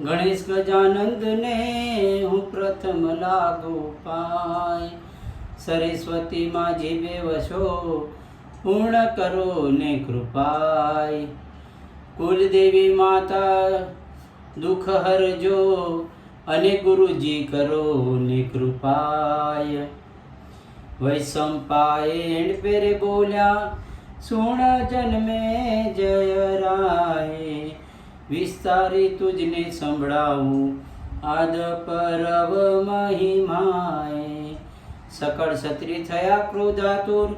ગણેશ ગજાનંદને હું પ્રથમ લાગુ પાય. સરસ્વતીમાં જીવે વશો પૂર્ણ કરો ને કૃપાય. કુલદેવી માતા, દુઃખ હરજો અને ગુરુજી કરો ને કૃપાય. વૈશંપાયણ પેરે બોલ્યા, સુણ જન્મે જય રાય. વિસ્તારી તુજને સંભળાવું. આદ પરવ મહિમાએ સકળ છત્રી થયા ક્રોધાતુર.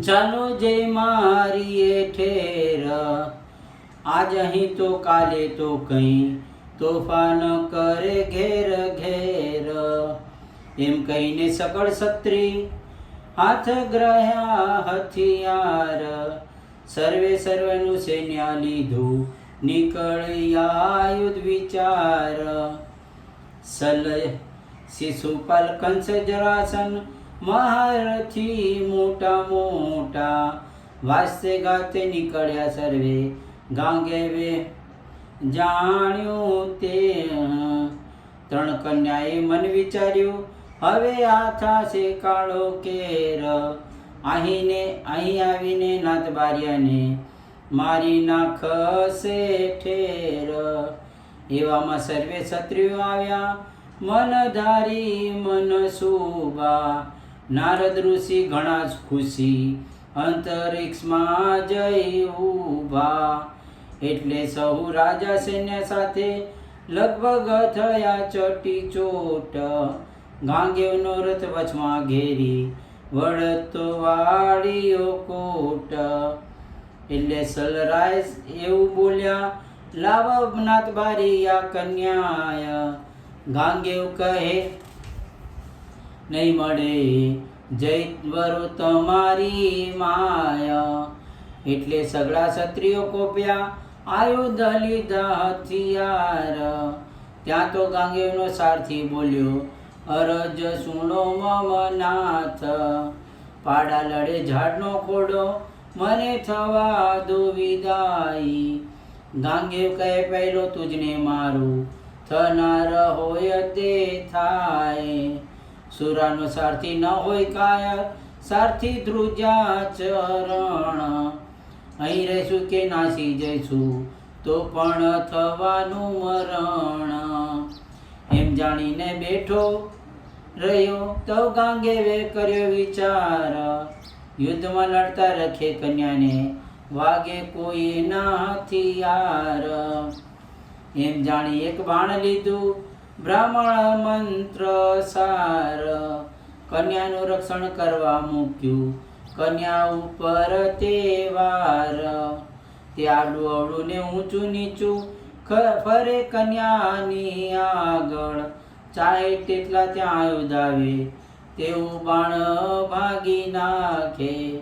ચાલો જય મારી એ ઠેર. આજ અહીં તો કાલે તો કઈ તોફાન કરે ઘેર ઘેર. એમ કહીને સકળ છત્રી હાથ ગ્રહ્યા હથિયાર. સર્વે સર્વનું સૈન્ય લીધું. નીકળ્યા યુદ્ધ વિચાર. સલય શિશુપાલ કંસ જરાસન મહારથી મોટા મોટા વાસ્તે ગાતે નીકળ્યા સર્વે ગાંગે વે. જાણ્યું તે ત્રણ કન્યાએ મન વિચાર્યું, હવે આ થાશે કાળો કેર. અહીંને અહીં આવીને નાથ બારિયાને મારી નાખશે ઠેર એવામાં સર્વે ક્ષત્રિયો આવ્યા, મન ધારી, મન સુબા નારદ ઋષિ ઘણા જ ખુશી, અંતરિક્ષમાં જઈ ઊભા. એટલે સહુ રાજા સૈન્ય સાથે લગભગ થયા ચટી ચોટ. ગાંગેવનો રથ વચમાં ઘેરી વળતો વાળીઓ કોટ. એટલે સલરાય એવું બોલ્યા, લાવ નાથ બારી આ કન્યાય ગાંગેવ કહે, નહીં મળે જય તમારી માયા. એટલે સગળા ક્ષત્રિયો કોપ્યા આયુધ લીધા હથિયાર. ત્યાં તો ગાંગેવનો સારથી બોલ્યો, અરજ સુણો મમ નાથ પાડા લડે ઝાડનો ખોડો મને થવા દો વિદાય. ગાંગેવ કહે પહેલો તુજને મારું. થનાર હોય તે થાય. સુરાનો સારથી ન હોય કાય સારથી ધ્રુજા ચરણ. અહીં રહીશું કે નાસી જઈશું, તો પણ થવાનું મરણ. એમ જાણીને બેઠો રહ્યો, તો ગાંગેવે કર્યો વિચાર. યુદ્ધમાં લડતા રખે કન્યાને, વાગે કોઈ ના હથિયાર એમ જાણી એક બાણ લીધું, બ્રાહ્મણ મંત્ર સાર. કન્યાનું રક્ષણ કરવા મૂક્યું, કન્યા ઉપર તે વાર. તે આડું અવડું ને ઊંચું નીચું ફરે કન્યાની આગળ. ચાહે તેટલા ત્યાં આવે તેવું બાણ ભાગી નાખે.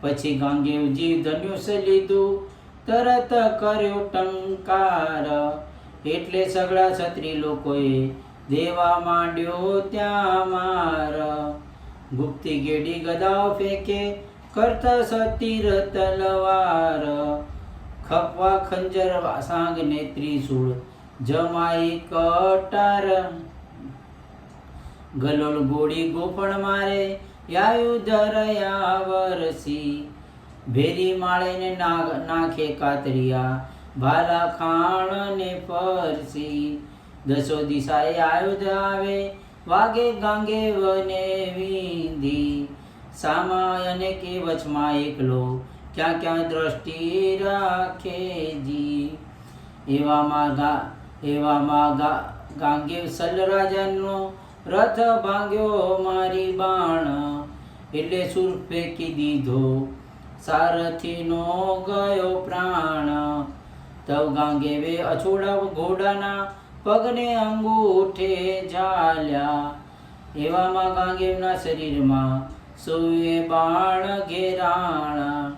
પછી ગાંગેવજી ધનુષ લીધું, તરત કર્યો ટંકાર. એટલે સગળા છત્રી લોકોએ દેવા માંડ્યો ત્યાં માર. ગુપ્તી ગેડી ગદાઓ ફેંકે, કરતા સતીર તલવાર. ખપવા ખંજર સાંગ ને ત્રિશૂળ જમાઈ કટાર. ગલોલ ગોળી ગોપણ મારે યાયુધરયા વરસી. ભેરી માળેને નાખે કાતરિયા, ભાલા ખાણ ને પરસી દસો દિશાએ આયુધ આવે, વાગે ગાંગે વને વિંધી સામાય અને કે વચમાં એકલો, ક્યાં ક્યાં દ્રષ્ટિ રાખે જી. એવામાં ગા એવામાં ગા, ગાંગે સલરાજાનો રથ ભાંગ્યો મારી બાણ, એટલે સુર ફેંકી દીધો. સારથીનો ગયો પ્રાણ, તવ ગાંગેવે અછોડા ઘોડાના પગને અંગૂઠે ઝાલ્યા. એવામાં ગાંગેવના શરીરમાં સુએ બાણ ઘેરાણા.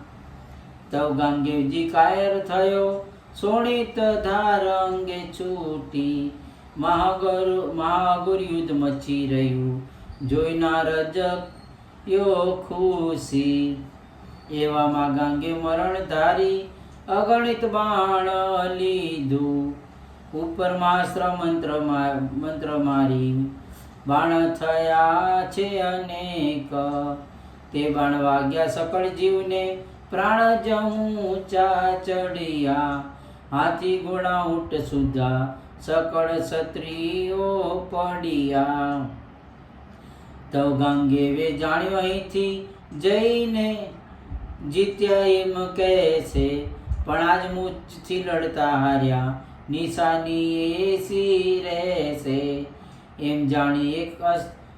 તવ ગાંગેવજી કાયર થયો, સોણિત ધાર અંગે છૂટી મહાગુરુ મહાગુર યુદ્ધ મચી રહ્યું. જોઈનાર યો ખુશી. એવામાં ગાંગે મરણ ધારી અગણિત બાણ લીધું. ઉપરમાં અસ્ત્ર મંત્ર મંત્ર મારી. બાણ થયા છે અનેક. તે બાણ વાગ્યા સકળ જીવને પ્રાણ જવું ચા ચડિયા. હાથી ઘોડા ઊંટ સુધા. સકળ ક્ષત્રિયો પડ્યા તવ ગાંગેવે જાણ્યો અહીંથી જઈને જીત્યા એમ કહે પણ આજ મૂછથી લડતા હાર્યા નિશાની એસી રહેશે એમ જાણી એક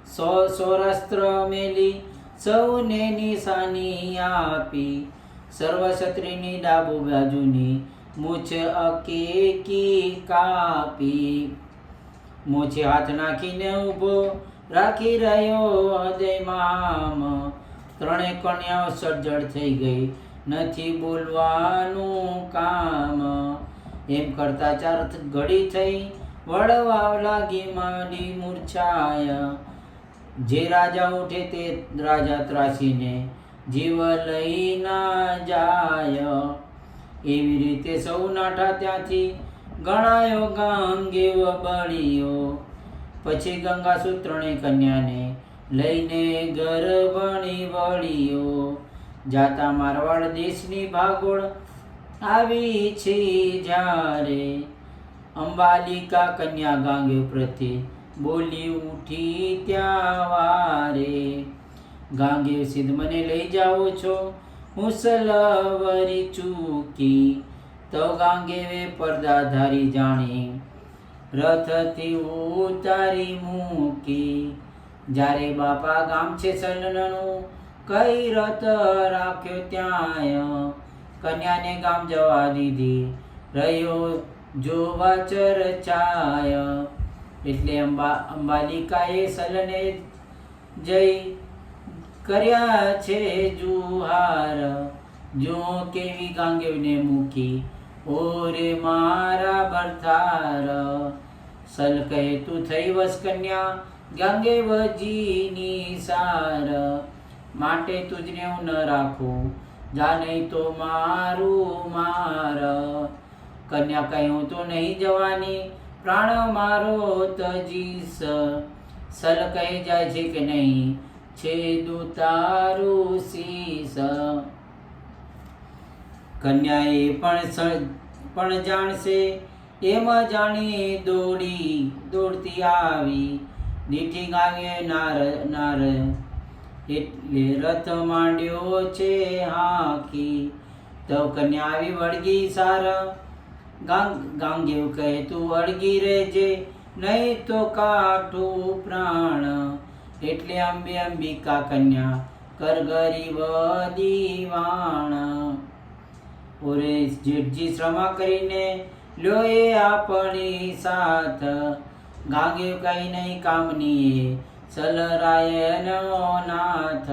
સો સૌરાસ્ત્ર મેલી સૌને નિશાની આપી સર્વ ક્ષત્રિની ડાબુ બાજુની મૂછ અકેકી કાપી મોછે હાથ નાખીને ઊભો રાખી રહ્યો હૃદયમાં ત્રણે કન્યાઓ સજ્જડ થઈ ગઈ, નથી બોલવાનું કામ। એમ કરતા ચાર ઘડી થઈ, વળવા લાગી માંડી મૂર્છાય। જે રાજા ઉઠે તે રાજા ત્રાસીને, જીવ લઈ ના જાય। એવી રીતે સૌ નાઠા ત્યાંથી ગણાયો ગાંગેવ બળીયો. પછી ગંગા ત્રણેય કન્યાને લઈને ઘર ગર્ભણી વળીયો. જાતા મારવાડ દેશની ભાગોળ આવી છે જ્યારે. અંબાલિકા કન્યા ગાંગે પ્રત્યે બોલી ઉઠી ત્યાં વારે. ગાંગે સિદ્ધ મને લઈ જાઓ છો હું સલવરી ચૂકી, તો ગાંગે ગાંગેવે પડદાધારી જાણી. રથથી ઉતારી મૂકી, જ્યારે બાપા ગામ છે સલનનું, કઈ રથ રાખ્યો ત્યાં કન્યાને ગામ જવા દીધી, રહ્યો જોવા ચરચાય. એટલે અંબા અંબાલિકાએ સલને જઈ કર્યા છે જુહાર. જો કેવી ગાંગેવને મૂકી, ઓરે મારા ભરથાર સલ કહે તું થઈ વસ કન્યા ગાંગેવજીની સાર. માટે તુજને હું ન રાખું, જાને તો મારું માર. કન્યા કહ્યું તો નહીં જવાની, પ્રાણ મારો તજીસ. સલ કહે જાય છે કે નહીં છે તારું શીસ કન્યાએ પણ પણ જાણશે, એમ જાણી દોડી, દોડતી આવી. નીઠી ગાંગે નાર નાર. એટલે રથ માંડ્યો છે હાકી. તો કન્યા આવી વળગી સાર. ગાંગ, ગાંગેવ કહે, તું વળગી રહેજે, નહીં તો કાઠું પ્રાણ. એટલે અંબે અંબિકા કન્યા કર ગરીબ દીવાણ. ઓરે જેઠજી શ્રમા કરીને લોએ આપણી સાથ, ગાંગે કઈ નહીં કામની સલરાયનો નાથ.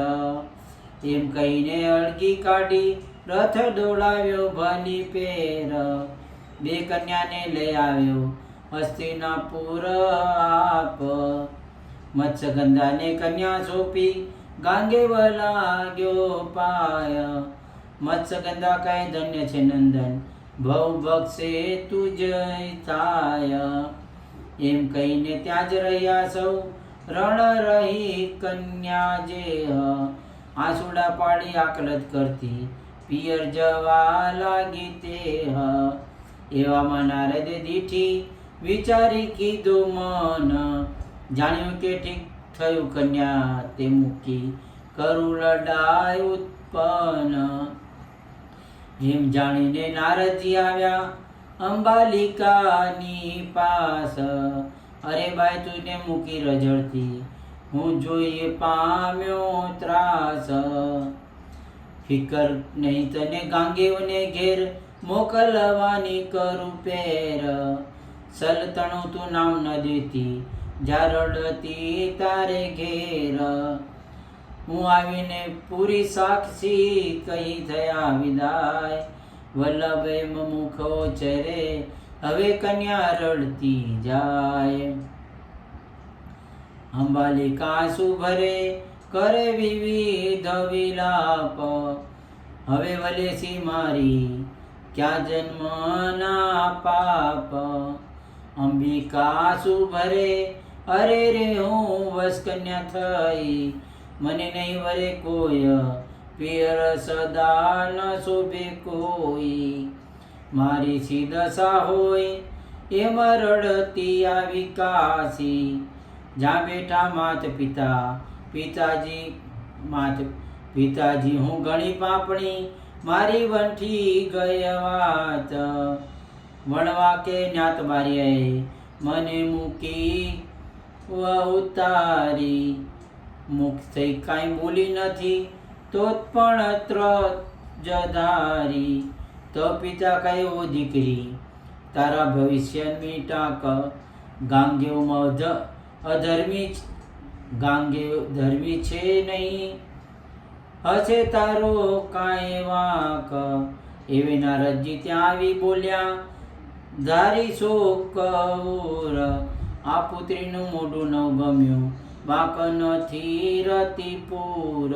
એમ કહીને અળગી કાઢી, રથ દોડાવ્યો ભલી પેર. બે કન્યાને લઈ આવ્યો હસ્તિનાપુર આપ. મત્સ્યગંધાને કન્યા સોંપી ગાંગે લાગ્યો પાય મત્સ્યગંધા કહે ધન્ય છે નંદન ભવ ભક્ષે તુજ થાય એમ કહીને ત્યાં જ રહ્યા સૌ રણ રહી કન્યા જે આસુડા પાડી આકલત કરતી પિયર જવા લાગી તે એવામાં નારદે દીઠી વિચારી કીધું મન જાણ્યું કે ઠીક થયું કન્યા તે મૂકી કરું ઉત્પન્ન. એમ જાણીને નારદજી આવ્યા અંબાલિકાની પાસ. અરે ભાઈ તુને મૂકી રજળથી હું જોઈએ પામ્યો ત્રાસ. ફિકર નહીં તને ગાંગેવને ઘેર મોકલવાની કરું પેર. સલતણું તું નામ ન દેતી. જારડતી તારે ઘેર. હું આવીને પૂરી સાક્ષી કહી થયા વિદાય. વલ્લભ મુખો ચરે, હવે કન્યા રડતી જાય. અંબાલી કાસુ ભરે, કરે વિવિધ વિલાપ. હવે વલેસી મારી, ક્યાં જન્મના પાપ? અંબિકા સુભરે અરે રે, હું વસ કન્યા થઈ. મને નહીં વરે કોઈ પિયર સદા ન શોભે કોઈ. મારી સી દશા હોય એમ રડતી આ વિકાસી. જ્યાં બેઠા માત પિતા, પિતાજી માત પિતાજી, હું ઘણી પાપણી, મારી વંઠી ગઈ વાત. વણવા કે જ્ઞાત મારી મને મૂકી ઉતારી. મુક્ત થઈ કાંઈ બોલી નથી તો પણ અત્ર જધારી. તો પિતા કયો દીકરી, તારા ભવિષ્યની ટાંક ગાંગેવમાં અધ, અધર્મી ગાંગે ધર્મી છે નહીં. હશે તારો કાંઈ વાંક. એવી નારદજી ત્યાં આવી બોલ્યા, ધારી શોક આ પુત્રીનું મોઢું ન ગમ્યું. બાક નથી રતિપુર.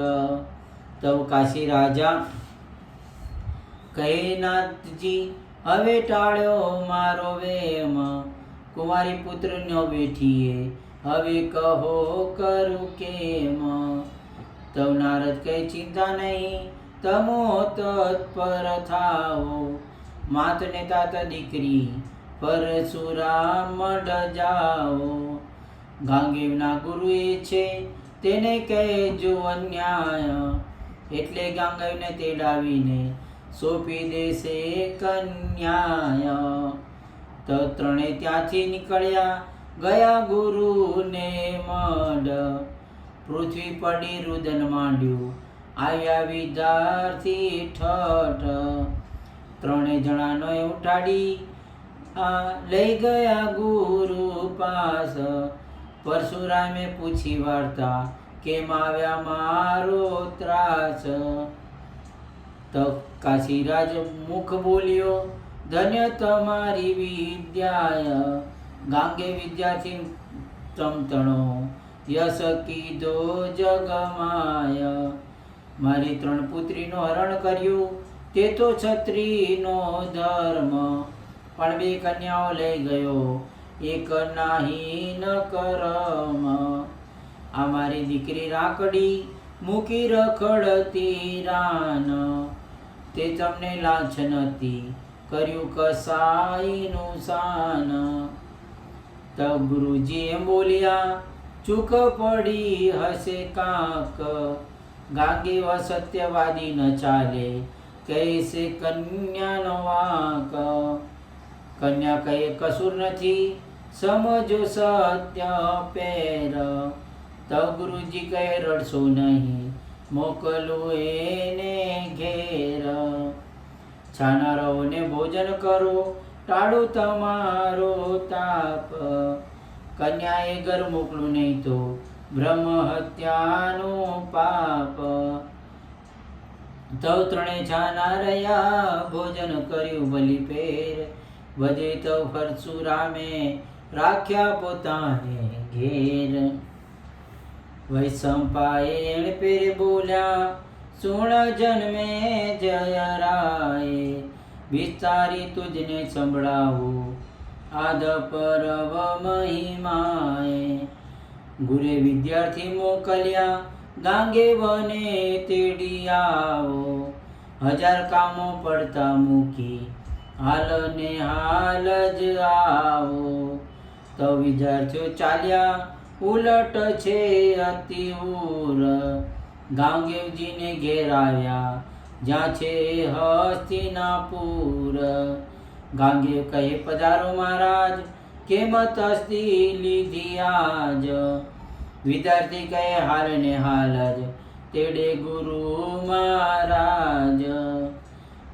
તવ કાશી રાજા કહે, નાથજી, હવે ટાળ્યો મારો વેમ. કુંવારી પુત્રનો બેઠીએ. હવે કહો, કરું કેમ? તવ નારદ કહે, ચિંતા નહીં, તમો તત્પર થાઓ. માતને તાત દીકરી પરશુરામ મઢ જાઓ ગુરુ એ છે, તેને કહેજો અન્યાય. એટલે ગાંગેવને તેડાવીને સોંપી દેશે કન્યાય તો ત્રણે ત્યાંથી નીકળ્યા ગયા ગુરુને મઢ. પૃથ્વી પડી રુદન માંડ્યું. આવ્યા વિદ્યાર્થી ઠઠ. ત્રણે જણાનો ઉઠાડી લઈ ગયા ગુરુ પાસ. પરશુરામે પૂછી વાર્તા, કેમ આવ્યા મારો ત્રાસ? તો કાશીરાજ મુખ બોલ્યો, ધન્ય તમારી વિદ્યાય. ગાંગે વિદ્યાથી તમતણો યશ કીધો જગમાય. મારી ત્રણ પુત્રીનું હરણ કર્યું. તે તો છત્રીનો ધર્મ. પણ બે કન્યાઓ લઈ ગયો. એક નાહી ન કરમ. અમારી દીકરી રાકડી મૂકી રખડતી રાન. તે તમને લાંછ નથી. કર્યું કસાઈનું સાન તબ ગુરુજી એમ બોલ્યા, ચૂક પડી હશે કાક. ગાંગી વ સત્યવાદી ન ચાલે. કહેશે કન્યાનો વાંક. કન્યા કહે, કસૂર નથી, સમજો સત્ય પેર. તો ગુરુજી કહે, રડશો નહીં, મોકલું એને ઘેર. છાનારાઓને ભોજન કરો, ટાળું તમારો તાપ. કન્યાએ ઘર મોકલું નહીં તો બ્રહ્મ હત્યાનું પાપ. તવ ત્રણે છાના રહ્યા ભોજન કર્યું બલિ પેર વધે તો પરશુરામે રાખ્યા પોતાને ઘેર. વૈસંપાયણ પેર બોલ્યા, સુણ જન્મે જય રાય, વિસ્તારી તુજને સંભળાવું, આદ પરવ મહિમાએ. ગુરે વિદ્યાર્થી મોકલ્યા, ગાંગે વને તેડી આવો, હજાર કામો પડતા મૂકી હાલ ને હાલ જ આવો. તો વિદ્યાર્થીઓ ચાલ્યા. ઉલટ છે અતિ ઉર ગાંગેવજીને ઘેરાવ્યા જ્યાં છે હસ્તિનાપુર. ગાંગેવ કહે, પધારો મહારાજ. કેમ તસ્તી લીધી આજ? વિદ્યાર્થી કહે, હાલ ને હાલ જ. તેડે ગુરુ મહારાજ.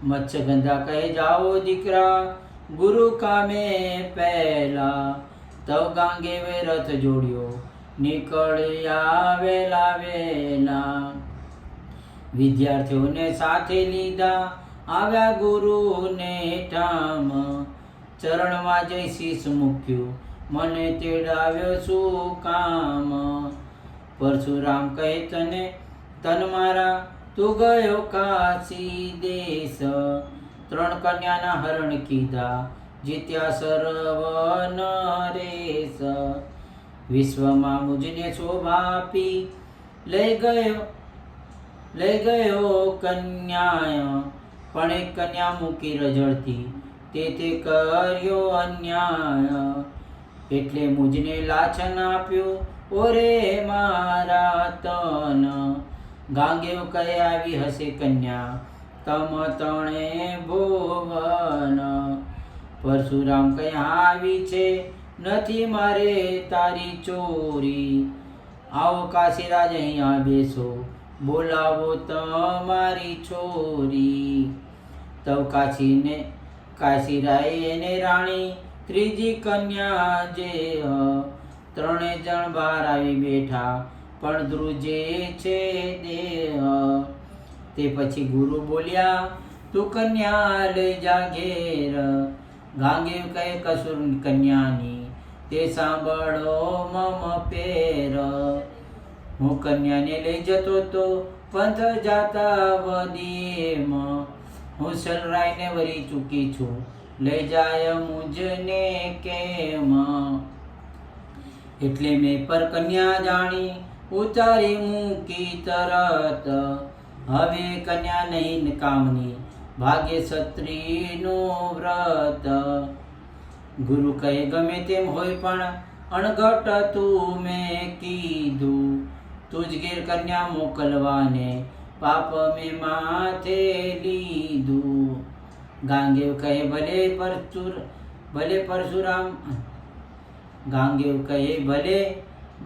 મત્સ્યગંધા કહે જાઓ દીકરા, ગુરુ કામે પહેલા તવ ગાંગેવે રથ જોડ્યો નીકળ્યા વેલા વેલા વિદ્યાર્થીઓને સાથે લીધા, આવ્યા ગુરુને ઠામ ચરણમાં જઈ શીશ મૂક્યું, મને તેડાવ્યો શું કામ? પરશુરામ કહે, તને, તન મારા તું ગયો કાશી દેશ. ત્રણ કન્યાના હરણ કીધા, જીત્યા સર્વ નરેશ વિશ્વમાં મુજને શોભાપી લઈ ગયો લઈ ગયો કન્યાય. પણ એક કન્યા મૂકી રજળતી તે તે કર્યો અન્યાય. એટલે મુજને લાછન આપ્યું, ઓરે મારા તન. ગાંગેવ કહે આવી હશે કન્યા? તમ તણે ભુવન. પરશુરામ કહે આવી છે? નથી મારે તારી ચોરી. આવો કાશીરાજ અહીંયા બેસો. બોલાવો તમારી છોરી. તવ કાશીને, કાશીરાય એને રાણી, ત્રીજી કન્યા જે. ત્રણે જણ બહાર આવી બેઠા. પણ ધ્રુજે છે દેહ. તે પછી ગુરુ બોલ્યા, તું કન્યા લઈ જા ઘેર ગાંગે કહે, કસુર કન્યાની, તે સાંભળો મમ પેર. હું કન્યાને લઈ જતો તો પંથ જાતા વદીમ હું સલરાઈને વરી ચૂકી છું, લઈ જાય મુજને કેમ? એટલે મેં પર કન્યા જાણી ઉતારી મૂકી તરત. હવે કન્યા નહીં કામની, ભાગ્ય ક્ષત્રિયનો વ્રત. ગુરુ કહે, ગમે તેમ હોય પણ અણઘટ તું મેં કીધું. તુજ ઘેર કન્યા મોકલવાને પાપ મેં માથે લીધું. ગાંગેવ કહે, ભલે પરચુર ભલે પરશુરામ. ગાંગેવ કહે, ભલે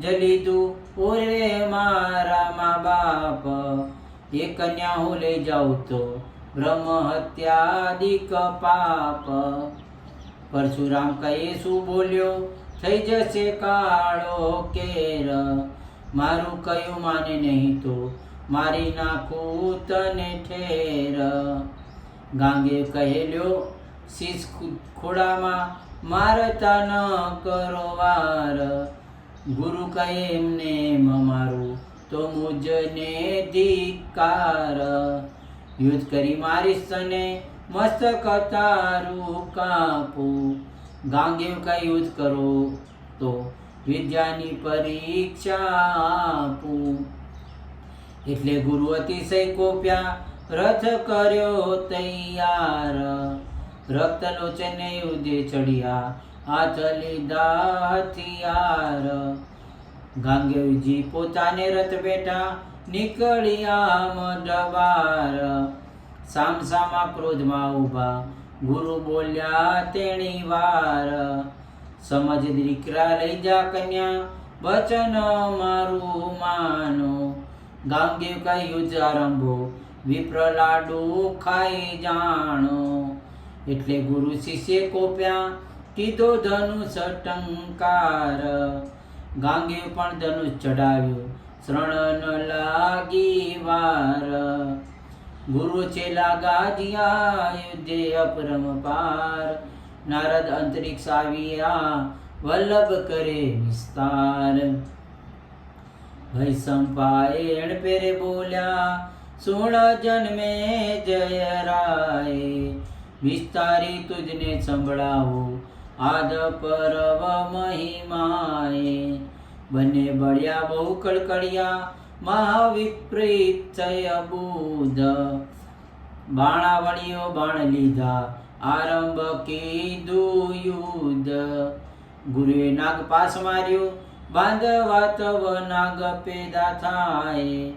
જલીધું ઓરે મારા મા બાપ, એ કન્યા હું લઈ જાઉં તો બ્રહ્મ હત્યાદિક પાપ. પરશુરામ કહે શું બોલ્યો? થઈ જશે કાળો કેર. મારું કયું માને નહીં તો મારી નાખું તને ઠેર. ગાંગે કહેલ્યો શીશ ખોડામાં મારતા ન કરો વાર. ગુરુ કહે એમને એમ મારું તો મુજને ધિકાર યુદ્ધ કરી મારીશ તને, મસ્તક તારું કાપું. ગાંગેવ કા યુદ્ધ કરો તો વિદ્યાની પરીક્ષા આપું. એટલે ગુરુ અતિશય કોપ્યા, રથ કર્યો તૈયાર. રક્ત લોચને યુદ્ધે ચડ્યા હાથ લીધા હથિયાર ગાંગેવજી પોતાને રથ બેઠા નીકળી આમ ડબાર સામસામા ક્રોધમાં ઊભા ગુરુ બોલ્યા તેણી વાર. સમજ દીકરા લઈ જા કન્યા, વચન મારું માનો. ગાંગેવ યુદ્ધ આરંભો વિપ્ર લાડુ ખાઈ જાણો. એટલે ગુરુ શિષ્ય કોપ્યા કીધો ધનુષ ટંકાર. ગાંગે પણ ધનુષ ચડાવ્યું શરણ લાગી વાર. ગુરુ ચેલા ગાજિયા યુદ્ધે અપરમ પાર. નારદ અંતરિક્ષ આવ્યા, વલ્લભ કરે વિસ્તાર. ભય સંપાયણ પેરે બોલ્યા, સુણ જન્મે જય રાય. વિસ્તારી તુજને સંભળાવો. આદ પરવ મહિમાએ બંને બળ્યા બહુ કડકડિયા મહાવિપરીત થય બુધ. બાણાવળીઓ બાણ લીધા, આરંભ કીધું યુદ્ધ. ગુરુએ નાગ પાસ માર્યો બાંધવા નાગ પેદા થાય.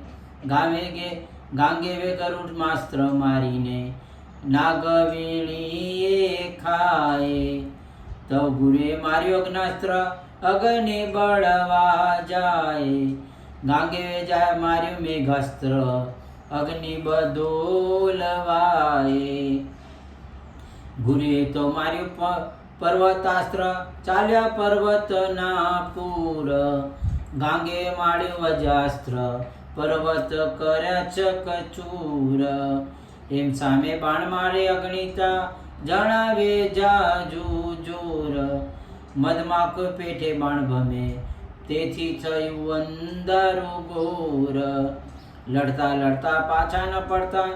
ગામે ગે, ગાંગે વે ગરુડ માસ્ત્ર મારીને નાગવીણીએ ખાય. તો ગુરે માર્યો અગ્નાસ્ત્ર, અગને બળવા જાય. ગાંગે જાય માર્યું મેઘાસ્ત્ર, અગ્નિ બદોલવાય ગુરે તો માર્યું પર્વતાસ્ત્ર, ચાલ્યા પર્વતના પૂર. ગાંગે માળ્યું વજાસ્ત્ર, પર્વત કર્યા ચકચૂર. એમ સામે બાણ મારે અગણિતા જણાવે જાજુ જોર. મધમાક પેઠે બાણ ભમે, તેથી થયું અંધારું ઘોર. લડતા લડતા પાછા ન પડતા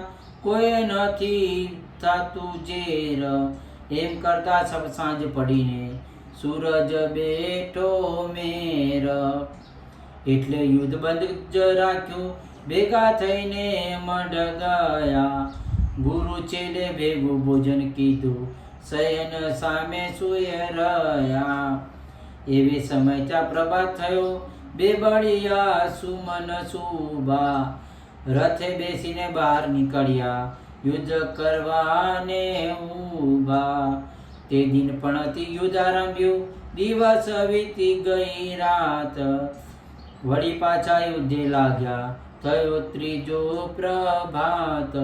કોઈ નથી થતું ઝેર. એમ કરતા સબ સાંજ પડીને સૂરજ બેઠો મેર. એટલે યુદ્ધ બંધ જ રાખ્યું, ભેગા થઈને મઢ ગયા ગુરુ ચેલે ભેગું ભોજન કીધું. શયન સામે સુય રહ્યા. એવી સમય ચા પ્રભાત થયો. બે બળિયા સુમન સુભા. રથે બેસીને બહાર નીકળ્યા. યુદ્ધ કરવાને ઊભા. તે દિન પણ અતિ યુદ્ધ આરંભ્યું. દિવસ વીતી ગઈ રાત. વળી પાછા યુદ્ધે લાગ્યા. થયો ત્રીજો પ્રભાત.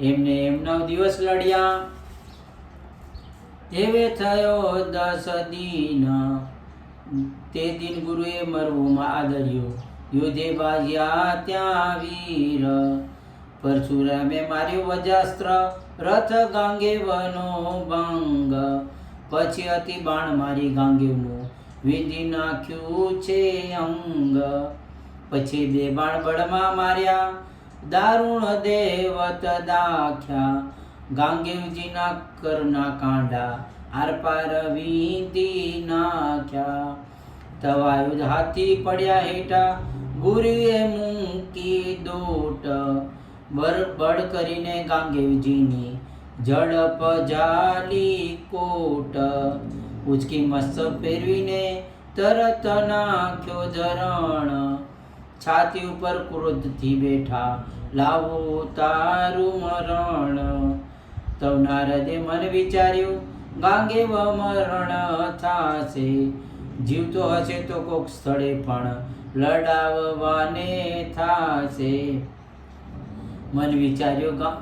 એમને એમ દિવસ લડ્યા. એવે થયો દસ દિન. તે દિન ગુરુએ મરવુંમાં આદર્યો. યુદ્ધે ભાગ્યા ત્યાં વીર. પરશુરામે માર્યો વજાસ્ત્ર, રથ ગાંગેવનો ભંગ. પછી અતિ બાણ મારી ગાંગેવનું. વિધિ નાખ્યું છે અંગ. પછી બે બાણ બળમાં માર્યા. દારૂણ દેવત દાખ્યા. ગાંગેવજીના કરના કાંડા આરપાર વીંધી નાખ્યા. તવાયુધ હાથી પડ્યા હેઠા, ગુરુએ મૂકી દોટ. બરબડ કરીને ગાંગેવજીની ઝડપ જાલી કોટ. ઉચકી મસ્ત ફેરવીને તરત નાખ્યો ધરણ છાતી ઉપર ક્રોધથી બેઠા, લાવો તારું મરણ. તવ નારદે મન વિચાર્યું ગાંગે મરણ થાશે. જીવતો હશે તો કોક સ્થળે પણ લડાવવાને થાશે. મન વિચાર્યું, ગા,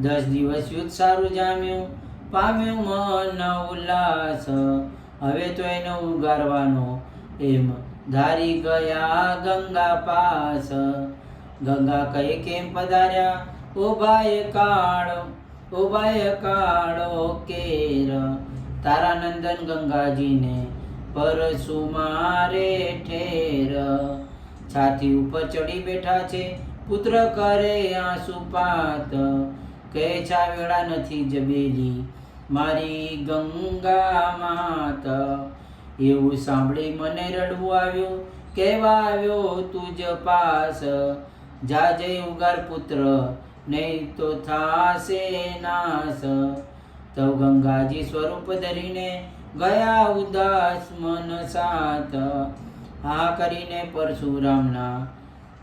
દસ દિવસ યુદ્ધ સારું જામ્યું, પામ્યું મન ઉલ્લાસ. હવે તો એને ઉગારવાનો એમ ધારી ગયા ગંગા પાસ. ગંગા કહે કેમ પધાર્યા? ઉભાય કાળો ઉભાય કાળો કેર. તારા નંદન ગંગાજીને પરસુ મારે ઠેર. છાતી ઉપર ચડી બેઠા છે, પુત્ર કરે આંસુપાત કહે છા વેળા નથી જબેલી, મારી ગંગા માત. એવું સાંભળી મને રડવું આવ્યું. કહેવા આવ્યો પાસ જા જય ઉગાર પુત્ર, નહીં તો થાશે નાશ. તવ ગંગાજી સ્વરૂપ ધરીને ગયા ઉદાસ મન સાથ. હા કરીને પરશુરામના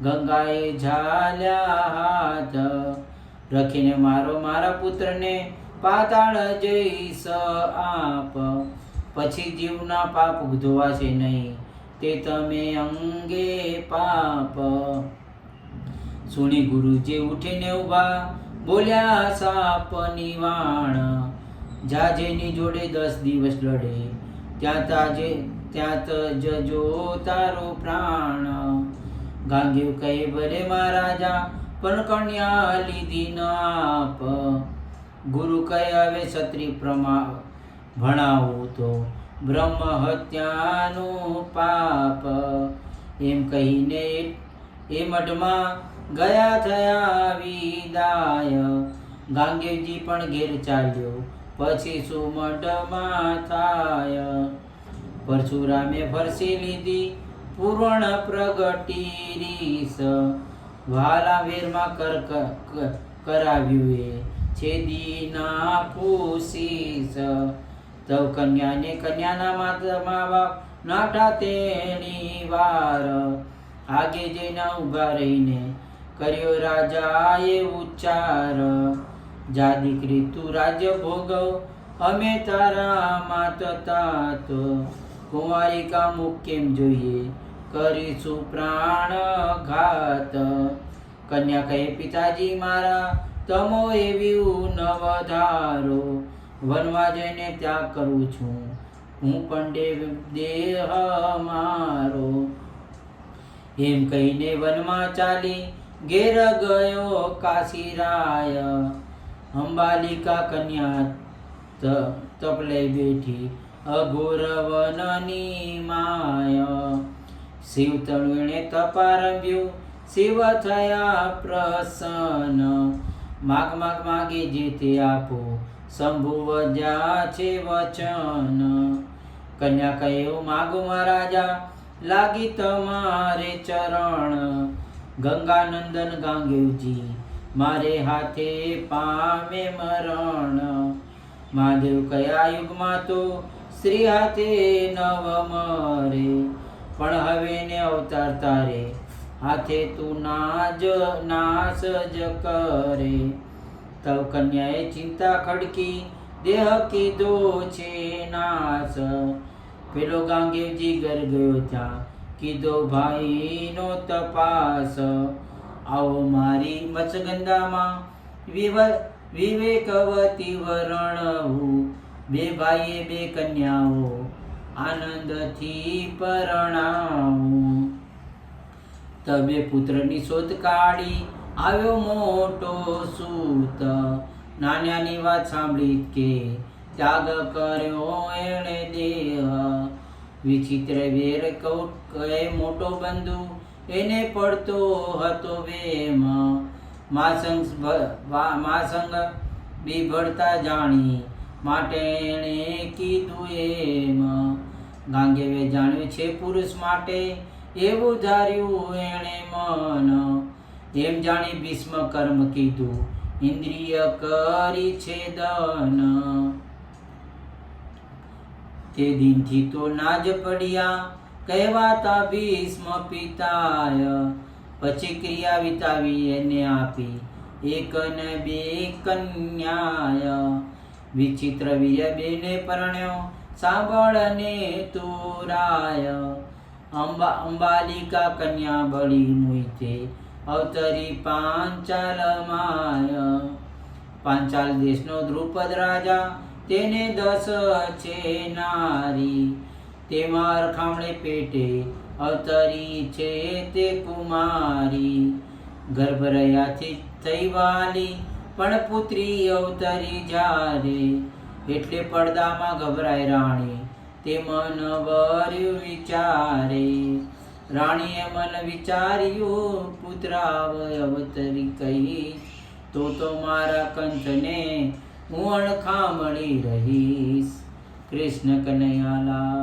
ગંગાએ ઝાલ્યા હાથ. રખીને મારો મારા પુત્રને પાતાળ જઈશ આપ. પછી જીવના પાપ ધોવાશે નહીં. તે તમે અંગે પાપ. સુણી ગુરુજી ઉઠીને ઊભા બોલ્યા સાપ નિવાણ જાજેની જોડે દસ દિવસ લડે. ત્યાં તાજે ત્યાં જજો તારો પ્રાણ. ગાંગેવ કહે, ભલે મહારાજા, પણ કન્યા લીધી ન આપ. ગુરુ કહે, હવે ક્ષત્રિય પ્રમા ભણાવું તો બ્રહ્મ હત્યાનું પાપ. એમ કહીને એ મઠમાં ગયા થયા વિદાય. ગાંગેવજી પણ ઘેર ચાલ્યો. પછી સુમઢમાં થાય. પરશુરામે ફરસી લીધી પૂર્ણ પ્રગટી રીસ. વાલા વેરમાં કર કરાવ્યું એ. છેદી નાખું તવ કન્યાને કન્યાના માતા મા બાપ નાઠા તેની વાર. આગે જઈને ઊભા રહીને કર્યો રાજાએ ઉચ્ચાર. જા દીકરી, તું રાજ્ય ભોગવ, અમે તારા માત તાત. કુંવારિકા મુખ કેમ જોઈએ? કરીશું પ્રાણ ઘાત કન્યા કહે, પિતાજી મારા, તમો એવી ન વનમાં જઈને ત્યાગ કરું છું. હું પંડે દેહ મારો. એમ કહીને વનમાં ચાલી ઘેર ગયો કાશીરાય. અંબાલિકા કન્યા તપલે બેઠી અઘોર વનની માય. શિવ તણુણે તપ આરંભ્યું શિવ થયા પ્રસન્ન. માગ માગ, માગે જીતી આપો. શંભુ વજા છે વચન. કન્યા કહ્યું માગો મહારાજા, લાગી તમારે ચરણ. ગંગાનંદન ગાંગેવજી, મારે હાથે પામે મરણ. મહાદેવ કયા યુગમાં તો શ્રી હાથે નવ મરે પણ હવે ને અવતાર તારે. હાથે તું નાજ નાશ જ કરે. તવ કન્યાએ ચિંતા ખડકી, દેહ કીધો છે નાશ. પેલો ગાંગેવજી ઘર ગયો ત્યાં. કીધો, ભાઈનો તપાસ. આવો મારી મત્સ્યગંધામાં વિવ, વિવેકવતી વરણવું. બે ભાઈએ બે કન્યાઓ. આનંદથી પરણાવું. તબે પુત્રની શોધ કાઢી આવ્યો મોટો સૂત. નાન્યાની વાત સાંભળી કે ત્યાગ કર્યો એણે દેહ. વિચિત્ર વેર કૌટ કહે મોટો બંધુ, એને પડતો હતો વેમ. માસંગ માસંગ બીભળતા જાણી, માટે એણે કીધું એમ. ગાંગેવે જાણ્યું છે પુરુષ માટે એવું ધાર્યું એણે મન. એમ જાણી ભીષ્મ કર્મ કીધું, ઇન્દ્રિય કરી છે દન તે દિનથી તો ના જ પડ્યા, કહેવાતા ભીષ્મ પિતાય. પછી ક્રિયા વિતાવી એને આપી, એક ને બે કન્યાય. વિચિત્ર વીર્ય બેને પરણ્યો, સાંભળને તુરાય. અંબા અંબાલિકા કન્યા બળી મુઈતે. અવતરી પાંચાલ માય. પાંચાલ દેશનો દ્રુપદ રાજા, તેને દસ છે નારી. તેમાં અરખામણે પેટે. અવતરી છે તે કુમારી. ગર્ભ રહ્યાથી થઈ વાલી, પણ પુત્રી અવતરી જારે. એટલે પડદામાં ગભરાય રાણી. તે મન વર્યું વિચારે. રાણીએ મન વિચાર્યું પુત્ર અવતરી કહી તો તો મારા કંઠને હું અણખામણી રહીશ. કૃષ્ણ કનૈયાલા